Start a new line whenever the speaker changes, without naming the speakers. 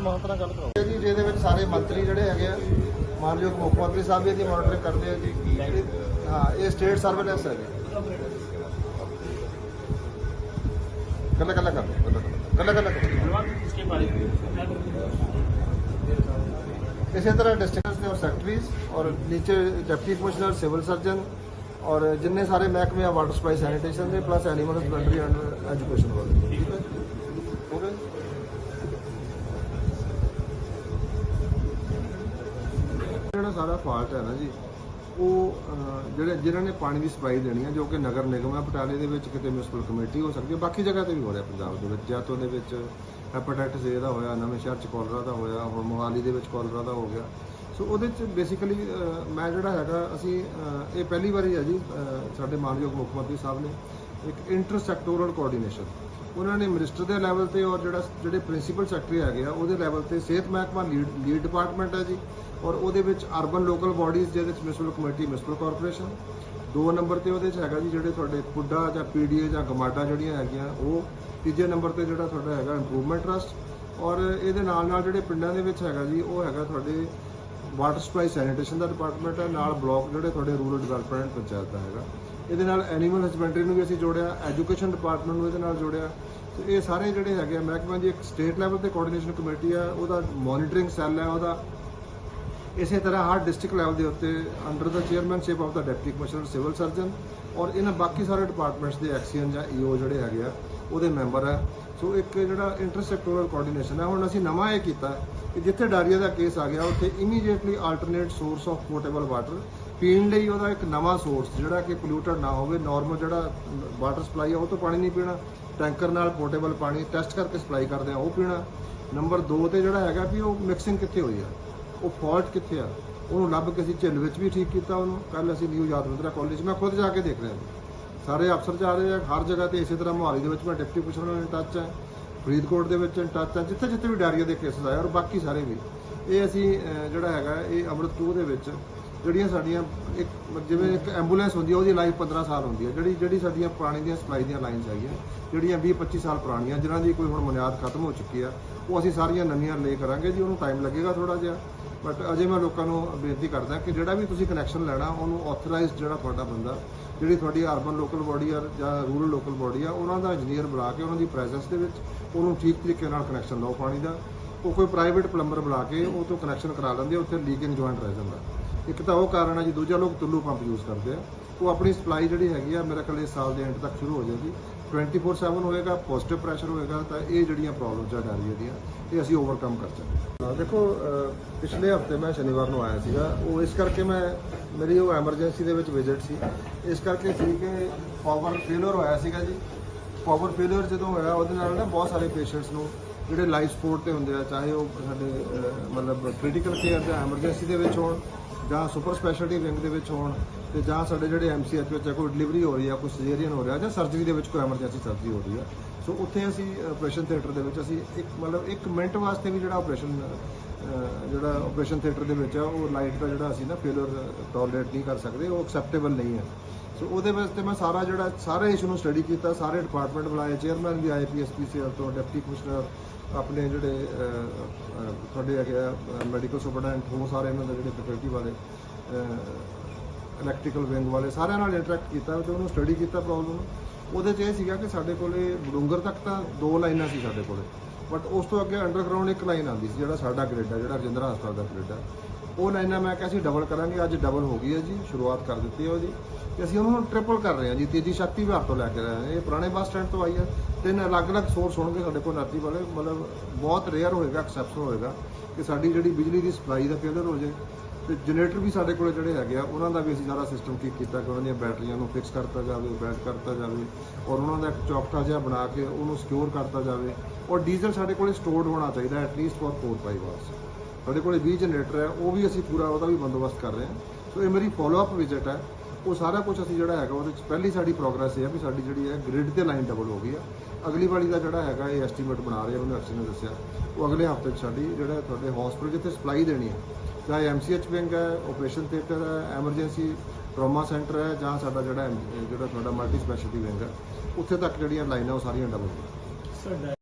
ਮਾਹੌਲ ਨਾਲ ਗੱਲ ਕਰਾਓ
ਜੀ ਜਿਹਦੇ ਵਿੱਚ ਸਾਰੇ ਮੰਤਰੀ ਜਿਹੜੇ ਹੈਗੇ ਆ ਮਾਨਯੋਗ ਮੁੱਖ ਮੰਤਰੀ ਸਾਹਿਬ ਵੀ ਇਹਦੀ ਮੋਨਿਟਰਿੰਗ ਕਰਦੇ ਆ ਜੀ ਹਾਂ ਇਹ ਸਟੇਟ ਸਰਵਿਲੈਂਸ ਹੈ ਕੱਲਾ ਕੱਲਾ ਕਰ ਕੱਲਾ ਕੱਲਾ ਕਰ ਇਸੇ ਤਰ੍ਹਾਂ ਡਿਸਟ੍ਰਿਕਟਸ ਦੇ ਸੈਕਟਰੀਜ਼ ਔਰ ਨੀਚੇ ਡਿਪਟੀ ਕਮਿਸ਼ਨਰ ਸਿਵਲ ਸਰਜਨ ਔਰ ਜਿੰਨੇ ਸਾਰੇ ਮਹਿਕਮੇ ਆ ਵਾਟਰ ਸਪਲਾਈ ਸੈਨੀਟੇਸ਼ਨ ਦੇ plus animal husbandry and education ਵਾਲੇ। ਠੀਕ ਹੈ। ਓਕੇ ਦਾ ਸਾਰਾ ਫਾਲਟ ਹੈ ਨਾ ਜੀ। ਉਹ ਜਿਹੜੇ ਜਿਨ੍ਹਾਂ ਨੇ ਪਾਣੀ ਦੀ ਸਪਲਾਈ ਦੇਣੀ ਹੈ, ਜੋ ਕਿ ਨਗਰ ਨਿਗਮ ਹੈ ਪਟਾਲੇ ਦੇ ਵਿੱਚ ਕਿਤੇ ਮਿਊਨਿਸਪਲ ਕਮੇਟੀ ਹੋ ਸਕਦੀ ਹੈ, ਬਾਕੀ ਜਗ੍ਹਾ ਤੇ ਵੀ ਹੋ ਰਿਹਾ ਪੰਜਾਬ ਦੇ ਵਿੱਚ। ਜਾਤੋਂ ਦੇ ਵਿੱਚ ਹੈਪੇਟਾਈਟਸ ਏ ਦਾ ਹੋਇਆ, ਨਵੇਂ ਸ਼ਹਿਰ ਚ ਕੋਲਰਾ ਦਾ ਹੋਇਆ, ਹੁਣ ਮੋਹਾਲੀ ਦੇ ਵਿੱਚ ਕੋਲਰਾ ਦਾ ਹੋ ਗਿਆ। ਸੋ ਉਹਦੇ ਚ ਬੇਸਿਕਲੀ ਮੈਂ ਜਿਹੜਾ ਹੈਗਾ, ਅਸੀਂ ਇਹ ਪਹਿਲੀ ਵਾਰੀ ਹੈ ਜੀ ਸਾਡੇ ਮਾਨਯੋਗ ਮੁੱਖ ਮੰਤਰੀ ਸਾਹਿਬ ਨੇ ਇੱਕ ਇੰਟਰਸੈਕਟੋਰਲ ਕੋਆਰਡੀਨੇਸ਼ਨ ਉਹਨਾਂ ਨੇ ਮਿਨਿਸਟਰ ਦੇ ਲੈਵਲ ਤੇ ਔਰ ਜਿਹੜਾ, ਜਿਹੜੇ ਪ੍ਰਿੰਸੀਪਲ ਸੈਕਟਰੀ ਹੈਗੇ ਆ, ਉਹਦੇ ਲੈਵਲ ਤੇ ਸਿਹਤ ਮਹਿਕਮਾ ਲੀਡ ਲੀਡ ਡਿਪਾਰਟਮੈਂਟ ਹੈ ਜੀ। ਔਰ ਉਹਦੇ ਵਿੱਚ ਅਰਬਨ ਲੋਕਲ ਬਾਡੀਜ਼ ਜਿਹਦੇ ਵਿੱਚ ਮਿਊਨਿਸਪਲ ਕਮੇਟੀ ਮਿਊਨਿਸਪਲ ਕਾਰਪੋਰੇਸ਼ਨ ਦੋ ਨੰਬਰ ਤੇ ਉਹਦੇ 'ਚ ਹੈਗਾ ਜੀ, ਜਿਹੜੇ ਤੁਹਾਡੇ ਪੁੱਡਾ ਜਾਂ ਪੀਡੀਏ ਜਾਂ ਗਮਾਡਾ ਜਿਹੜੀਆਂ ਹੈਗੀਆਂ, ਉਹ ਤੀਜੇ ਨੰਬਰ ਤੇ ਜਿਹੜਾ ਤੁਹਾਡਾ ਹੈਗਾ ਇੰਪਰੂਵਮੈਂਟ ਟਰਸਟ ਔਰ ਇਹਦੇ ਨਾਲ ਨਾਲ ਜਿਹੜੇ ਪਿੰਡਾਂ ਦੇ ਵਿੱਚ ਹੈਗਾ ਜੀ, ਉਹ ਹੈਗਾ ਤੁਹਾਡੇ ਵਾਟਰ ਸਪਲਾਈ ਸੈਨੀਟੇਸ਼ਨ ਦਾ ਡਿਪਾਰਟਮੈਂਟ ਹੈ, ਨਾਲ ਬਲਾਕ ਜਿਹੜੇ ਤੁਹਾਡੇ ਰੂਰਲ ਡਿਵੈਲਪਮੈਂਟ ਪੰਚਾਇਤ ਦਾ ਹੈਗਾ। ਇਹਦੇ ਨਾਲ ਐਨੀਮਲ ਹਸਬੈਂਡਰੀ ਨੂੰ ਵੀ ਅਸੀਂ ਜੋੜਿਆ ਐਜੂਕੇਸ਼ਨ ਡਿਪਾਰਟਮੈਂਟ ਨੂੰ ਇਹਦੇ ਨਾਲ ਜੋੜਿਆ। ਤੇ ਇਹ ਸਾਰੇ ਜਿਹੜੇ ਹੈਗੇ ਆ, ਮਹਿਕਮਾ ਦੀ ਇੱਕ ਸਟੇਟ ਲੈਵਲ ਤੇ ਕੋਆਰਡੀਨੇਸ਼ਨ ਕਮੇਟੀ ਆ, ਉਹਦਾ ਮੋਨੀਟਰਿੰਗ ਸੈੱਲ ਹੈ ਉਹਦਾ ਇਸੇ ਤਰ੍ਹਾਂ ਹਰ ਡਿਸਟ੍ਰਿਕਟ ਲੈਵਲ ਦੇ ਉੱਤੇ ਅੰਡਰ ਦਾ ਚੇਅਰਮੈਨਸ਼ਿਪ ਆਫ ਦਾ ਡਿਪਟੀ ਕਮਿਸ਼ਨਰ ਸਿਵਲ ਸਰਜਨ ਔਰ ਇਹਨਾਂ ਬਾਕੀ ਸਾਰੇ ਡਿਪਾਰਟਮੈਂਟਸ ਦੇ ਐਕਸੀਅਨ ਜਾਂ ਈਓ ਜਿਹੜੇ ਹੈਗੇ ਆ, ਉਹਦੇ ਮੈਂਬਰ ਆ। ਸੋ ਇੱਕ ਜਿਹੜਾ ਇੰਟਰਸੈਕਟੋਰਲ ਕੋਆਰਡੀਨੇਸ਼ਨ ਹੈ ਹੁਣ ਅਸੀਂ ਨਵਾਂ ਇਹ ਕੀਤਾ ਕਿ ਜਿੱਥੇ ਡਾਇਰੀਆ ਦਾ ਕੇਸ ਆ ਗਿਆ, ਉੱਥੇ immediately alternate source of portable water ਪੀਣ ਲਈ ਉਹਦਾ ਇੱਕ ਨਵਾਂ ਸੋਰਸ ਜਿਹੜਾ ਕਿ ਪੋਲਿਊਟਡ ਨਾ ਹੋਵੇ ਨਾਰਮਲ ਜਿਹੜਾ ਵਾਟਰ ਸਪਲਾਈ ਆ, ਉਹ ਤੋਂ ਪਾਣੀ ਨਹੀਂ ਪੀਣਾ। ਟੈਂਕਰ ਨਾਲ ਪੋਰਟੇਬਲ ਪਾਣੀ ਟੈਸਟ ਕਰਕੇ ਸਪਲਾਈ ਕਰਦੇ ਆ, ਉਹ ਪੀਣਾ। ਨੰਬਰ 2 ਤੇ ਜਿਹੜਾ ਹੈਗਾ ਵੀ ਉਹ ਮਿਕਸਿੰਗ ਕਿੱਥੇ ਹੋਈ ਆ? ਉਹ ਫਾਲਟ ਕਿੱਥੇ ਆ? ਉਹਨੂੰ ਲੱਭ ਕੇ ਅਸੀਂ ਝਿੱਲ ਵਿੱਚ ਵੀ ਠੀਕ ਕੀਤਾ ਉਹਨੂੰ। ਕੱਲ ਅਸੀਂ ਨਿਊ ਯਾਦਵਿੰਦਰਾ ਕਾਲਜ ਮੈਂ ਖੁਦ ਜਾ ਕੇ ਦੇਖ ਰਿਹਾ ਸਾਰੇ ਅਫਸਰ ਜਾ ਰਹੇ ਆ, ਹਰ ਜਗ੍ਹਾ ਤੇ ਇਸੇ ਤਰ੍ਹਾਂ ਮੁਹਾਲੀ ਦੇ ਵਿੱਚ ਮੈਂ ਡਿਪਟੀ ਕਮਿਸ਼ਨਰ ਨਾਲ ਟੱਚ ਹੈ ਫਰੀਦਕੋਟ ਦੇ ਵਿੱਚ ਟੱਚ ਹੈ ਜਿੱਥੇ ਜਿੱਥੇ ਵੀ ਡਾਇਰੀਆ ਦੇ ਕੇਸਸ ਆਏ ਔਰ ਬਾਕੀ ਸਾਰੇ ਵੀ। ਇਹ ਅਸੀਂ ਜਿਹੜਾ ਹੈਗਾ, ਇਹ ਅੰਮ੍ਰਿਤ 2 ਦੇ ਵਿੱਚ ਜਿਹੜੀਆਂ ਸਾਡੀਆਂ ਇੱਕ ਜਿਵੇਂ ਇੱਕ ਐਂਬੂਲੈਂਸ ਹੁੰਦੀ ਹੈ ਉਹਦੀ ਲਾਈਫ 15 ਸਾਲ ਹੁੰਦੀ ਹੈ ਜਿਹੜੀ ਜਿਹੜੀ ਸਾਡੀਆਂ ਪੁਰਾਣੀ ਦੀਆਂ ਸਪਲਾਈ ਦੀਆਂ ਲਾਈਨਸ ਹੈਗੀਆਂ ਜਿਹੜੀਆਂ 20 25 ਸਾਲ ਪੁਰਾਣੀਆਂ ਜਿਨ੍ਹਾਂ ਦੀ ਕੋਈ ਹੁਣ ਬੁਨਿਆਦ ਖਤਮ ਹੋ ਚੁੱਕੀ ਆ ਉਹ ਅਸੀਂ ਸਾਰੀਆਂ ਨਵੀਆਂ ਲੈ ਕਰਾਂਗੇ ਜੀ ਉਹਨੂੰ ਟਾਈਮ ਲੱਗੇਗਾ ਥੋੜਾ ਜਿਹਾ। ਬਟ ਅਜੇ ਮੈਂ ਲੋਕਾਂ ਨੂੰ ਬੇਨਤੀ ਕਰਦਾ ਕਿ ਜਿਹੜਾ ਵੀ ਤੁਸੀਂ ਕਨੈਕਸ਼ਨ ਲੈਣਾ ਉਹਨੂੰ ਆਥੋਰਾਈਜ਼ਡ ਜਿਹੜਾ ਤੁਹਾਡਾ ਬੰਦਾ ਜਿਹੜੀ ਤੁਹਾਡੀ ਅਰਬਨ ਲੋਕਲ ਬਾਡੀ ਆ ਜਾਂ ਰੂਰਲ ਲੋਕਲ ਬਾਡੀ ਆ ਉਹਨਾਂ ਦਾ ਇੰਜੀਨੀਅਰ ਬੁਲਾ ਕੇ ਉਹਨਾਂ ਦੀ ਪ੍ਰੈਜ਼ੈਂਸ ਦੇ ਵਿੱਚ ਉਹਨੂੰ ਠੀਕ ਤਰੀਕੇ ਨਾਲ ਕਨੈਕਸ਼ਨ ਲਾਓ ਪਾਣੀ ਦਾ। ਉਹ ਕੋਈ ਪ੍ਰਾਈਵੇਟ ਪਲੰਬਰ ਬੁਲਾ ਕੇ ਉਹ ਤੋਂ ਕਨੈਕਸ਼ਨ ਕਰਾ ਲੈਂਦੇ ਆ, ਉੱਥੇ ਲੀਕਿੰਗ ਜੁਆਇੰਟ ਰਹਿ ਜਾਂਦਾ। ਇੱਕ ਤਾਂ ਉਹ ਕਾਰਨ ਆ ਜੀ, ਦੂਜਾ ਲੋਕ ਟੁੱਲੂ ਪੰਪ ਯੂਜ਼ ਕਰਦੇ ਆ। ਉਹ ਆਪਣੀ ਸਪਲਾਈ ਜਿਹੜੀ ਹੈਗੀ ਆ, ਮੇਰਾ ਖਿਆਲ ਇਸ ਸਾਲ ਦੇ ਐਂਡ ਤੱਕ ਸ਼ੁਰੂ ਹੋ ਜਾਏਗੀ। 24/7 ਹੋਏਗਾ ਪੋਜ਼ਿਟਿਵ ਪ੍ਰੈਸ਼ਰ ਹੋਏਗਾ, ਤਾਂ ਇਹ ਜਿਹੜੀਆਂ ਪ੍ਰੋਬਲਮਸ ਆ ਡਾਇਰੀਆ ਦੀਆਂ ਇਹ ਅਸੀਂ ਓਵਰਕਮ ਕਰ ਸਕਦੇ ਹਾਂ। ਦੇਖੋ ਪਿਛਲੇ ਹਫ਼ਤੇ ਮੈਂ ਸ਼ਨੀਵਾਰ ਨੂੰ ਆਇਆ ਸੀਗਾ। ਉਹ ਇਸ ਕਰਕੇ ਮੈਂ, ਮੇਰੀ ਉਹ ਐਮਰਜੈਂਸੀ ਦੇ ਵਿੱਚ ਵਿਜ਼ਿਟ ਸੀ। ਇਸ ਕਰਕੇ ਸੀ ਕਿ ਪਾਵਰ ਫੇਲਰ ਹੋਇਆ ਸੀਗਾ ਜੀ। ਪਾਵਰ ਫੇਲਰ ਜਦੋਂ ਹੋਇਆ, ਉਹਦੇ ਨਾਲ ਨਾ ਬਹੁਤ ਸਾਰੇ ਪੇਸ਼ੈਂਟਸ ਨੂੰ ਜਿਹੜੇ ਲਾਈਫ ਸਪੋਰਟ ਤੇ ਹੁੰਦੇ ਆ, ਚਾਹੇ ਉਹ ਸਾਡੇ ਮਤਲਬ ਕ੍ਰਿਟੀਕਲ ਕੇਅਰ ਜਾਂ ਐਮਰਜੈਂਸੀ ਦੇ ਵਿੱਚ ਹੋਣ ਜਾਂ ਸੁਪਰ ਸਪੈਸ਼ਲਟੀ ਵਿੰਗ ਦੇ ਵਿੱਚ ਹੋਣ ਤੇ ਜਾਂ ਸਾਡੇ ਜਿਹੜੇ ਐਮਸੀਐਚ ਵਿੱਚ ਆ, ਕੋਈ ਡਿਲੀਵਰੀ ਹੋ ਰਹੀ ਆ ਕੋਈ ਸਰਜਰੀਅਨ ਹੋ ਰਿਹਾ ਜਾਂ ਸਰਜਰੀ ਦੇ ਵਿੱਚ ਕੋਈ ਐਮਰਜੈਂਸੀ ਸਰਜਰੀ ਹੋ ਰਹੀ ਆ। ਸੋ ਉੱਥੇ ਅਸੀਂ ਆਪਰੇਸ਼ਨ ਥੀਏਟਰ ਦੇ ਵਿੱਚ ਅਸੀਂ ਇੱਕ ਮਤਲਬ ਇੱਕ ਮਿੰਟ ਵਾਸਤੇ ਵੀ ਜਿਹੜਾ ਆਪਰੇਸ਼ਨ ਜਿਹੜਾ ਆਪਰੇਸ਼ਨ ਥੀਏਟਰ ਦੇ ਵਿੱਚ ਆ ਉਹ ਲਾਈਟ ਦਾ ਜਿਹੜਾ ਅਸੀਂ ਨਾ ਫੇਲਰ ਟੋਲਰੇਟ ਨਹੀਂ ਕਰ ਸਕਦੇ ਉਹ ਐਕਸੈਪਟੇਬਲ ਨਹੀਂ ਹੈ ਸੋ ਉਹਦੇ ਵਾਸਤੇ ਮੈਂ ਸਾਰਾ ਜਿਹੜਾ ਸਾਰੇ ਇਸ਼ੂ ਨੂੰ ਸਟੱਡੀ ਕੀਤਾ ਸਾਰੇ ਡਿਪਾਰਟਮੈਂਟ ਬੁਲਾਏ ਚੇਅਰਮੈਨ ਵੀ ਆਏ ਪੀਐਸਪੀਸੀ ਤੋਂ ਡਿਪਟੀ ਕਮਿਸ਼ਨਰ ਆਪਣੇ ਜਿਹੜੇ ਅਹ, ਤੁਹਾਡੇ ਹੈਗੇ ਆ ਮੈਡੀਕਲ ਸੁਪਰਡੈਂਟ ਉਹ ਸਾਰੇ ਇਹਨਾਂ ਦੇ ਜਿਹੜੇ ਫੈਕਲਟੀ ਵਾਲੇ ਇਲੈਕਟ੍ਰੀਕਲ ਵਿੰਗ ਵਾਲੇ ਸਾਰਿਆਂ ਨਾਲ ਇੰਟਰੈਕਟ ਕੀਤਾ ਤੇ ਉਹਨੂੰ ਸਟੱਡੀ ਕੀਤਾ ਪ੍ਰੋਬਲਮ ਨੂੰ। ਉਹਦੇ 'ਚ ਇਹ ਸੀਗਾ ਕਿ ਸਾਡੇ ਕੋਲੇ ਬਡੂੰਗਰ ਤੱਕ ਤਾਂ ਦੋ ਲਾਈਨਾਂ ਸੀ ਸਾਡੇ ਕੋਲੇ। ਬਟ ਉਸ ਤੋਂ ਅੱਗੇ ਅੰਡਰਗਰਾਉਂਡ ਇੱਕ ਲਾਈਨ ਆਉਂਦੀ ਸੀ ਜਿਹੜਾ ਸਾਡਾ ਗ੍ਰਿਡ ਹੈ ਜਿਹੜਾ ਰਜਿੰਦਰਾ ਹਸਪਤਾਲ ਦਾ ਗ੍ਰਿਡ ਹੈ ਉਹ ਲਾਈਨਾਂ ਮੈਂ ਕਿਹਾ ਸੀ ਡਬਲ ਕਰਾਂਗੇ, ਅੱਜ ਡਬਲ ਹੋ ਗਈ ਹੈ ਜੀ, ਸ਼ੁਰੂਆਤ ਕਰ ਦਿੱਤੀ ਹੈ ਜੀ ਤੇ ਅਸੀਂ ਉਹਨੂੰ ਹੁਣ ਟ੍ਰਿਪਲ ਕਰ ਰਹੇ ਹਾਂ ਜੀ, ਤੇਜੀ ਸ਼ਕਤੀ ਵਿਹਾਰ ਤੋਂ ਲੈ ਕੇ ਰਹੇ ਹਾਂ। ਇਹ ਪੁਰਾਣੇ ਬੱਸ ਸਟੈਂਡ ਤੋਂ ਆਈ ਹੈ। ਤਿੰਨ ਅਲੱਗ-ਅਲੱਗ ਸੋਰਸ ਹੋਣਗੇ ਸਾਡੇ ਕੋਲ ਐਨਰਜੀ ਵਾਲੇ, ਮਤਲਬ ਬਹੁਤ ਰੇਅਰ ਹੋਏਗਾ ਐਕਸੈਪਸ਼ਨ ਹੋਏਗਾ ਕਿ ਸਾਡੀ ਜਿਹੜੀ ਬਿਜਲੀ ਦੀ ਸਪਲਾਈ ਦਾ ਫੇਲਰ ਹੋ ਜਾਏ। ਤੇ ਜਨਰੇਟਰ ਵੀ ਸਾਡੇ ਕੋਲ ਜਿਹੜੇ ਹੈਗੇ ਆ, ਉਹਨਾਂ ਦਾ ਵੀ ਅਸੀਂ ਸਾਰਾ ਸਿਸਟਮ ਠੀਕ ਕੀਤਾ ਕਿ ਉਹਨਾਂ ਦੀਆਂ ਬੈਟਰੀਆਂ ਨੂੰ ਫਿਕਸ ਕਰਤਾ ਜਾਵੇ ਬੈਟ ਕਰਤਾ ਜਾਵੇ, ਔਰ ਉਹਨਾਂ ਦਾ ਇੱਕ ਚੌਕਟਾ ਜਿਹਾ ਬਣਾ ਕੇ ਉਹਨੂੰ ਸਿਕਿਉਰ ਕਰਤਾ ਜਾਵੇ। ਔਰ ਡੀਜ਼ਲ ਸਾਡੇ ਕੋਲ ਸਟੋਰਡ ਹੋਣਾ ਚਾਹੀਦਾ ਐਟਲੀਸਟ ਫॉर 4-5 ਆਵਰਸ ਸਾਡੇ ਕੋਲੇ 20 ਜਨਰੇਟਰ ਹੈ, ਉਹ ਵੀ ਅਸੀਂ ਪੂਰਾ ਉਹਦਾ ਵੀ ਬੰਦੋਬਸਤ ਕਰ ਰਹੇ ਹਾਂ। ਸੋ ਇਹ ਮੇਰੀ ਫਾਲੋ ਅਪ ਵਿਜ਼ਿਟ ਹੈ। ਉਹ ਸਾਰਾ ਕੁਝ ਅਸੀਂ ਜਿਹੜਾ ਹੈਗਾ, ਉਹਦੇ ਚ ਪਹਿਲੀ ਸਾਡੀ ਪ੍ਰੋਗਰੈਸ ਇਹ ਹੈ ਵੀ ਸਾਡੀ ਜਿਹੜੀ ਹੈ ਗ੍ਰਿਡ ਤੇ ਲਾਈਨ ਡਬਲ ਹੋ ਗਈ ਆ ਅਗਲੀ ਵਾਰੀ ਦਾ ਜਿਹੜਾ ਹੈਗਾ, ਇਹ ਐਸਟੀਮੇਟ ਬਣਾ ਰਹੇ ਆ ਮੈਨੂੰ ਨੇ ਦੱਸਿਆ। ਉਹ ਅਗਲੇ ਹਫ਼ਤੇ 'ਚ ਸਾਡੀ ਜਿਹੜਾ ਤੁਹਾਡੇ ਹਸਪੀਟਲ ਜਿੱਥੇ ਸਪਲਾਈ ਦੇਣੀ ਹੈ, ਚਾਹੇ ਐਮਸੀਐਚ ਵਿੰਗ ਹੈ ਆਪਰੇਸ਼ਨ ਥੀਏਟਰ ਹੈ ਐਮਰਜੈਂਸੀ ਟਰਾਮਾ ਸੈਂਟਰ ਹੈ, ਜਾਂ ਸਾਡਾ ਜਿਹੜਾ ਜਿਹੜਾ ਤੁਹਾਡਾ ਮਲਟੀ ਸਪੈਸ਼ਲਿਟੀ ਵਿੰਗ ਹੈ, ਉੱਥੇ ਤੱਕ ਜਿਹੜੀਆਂ ਲਾਈਨਾਂ ਉਹ ਸਾਰੀਆਂ ਡਬਲ ਹੋ
ਸਰ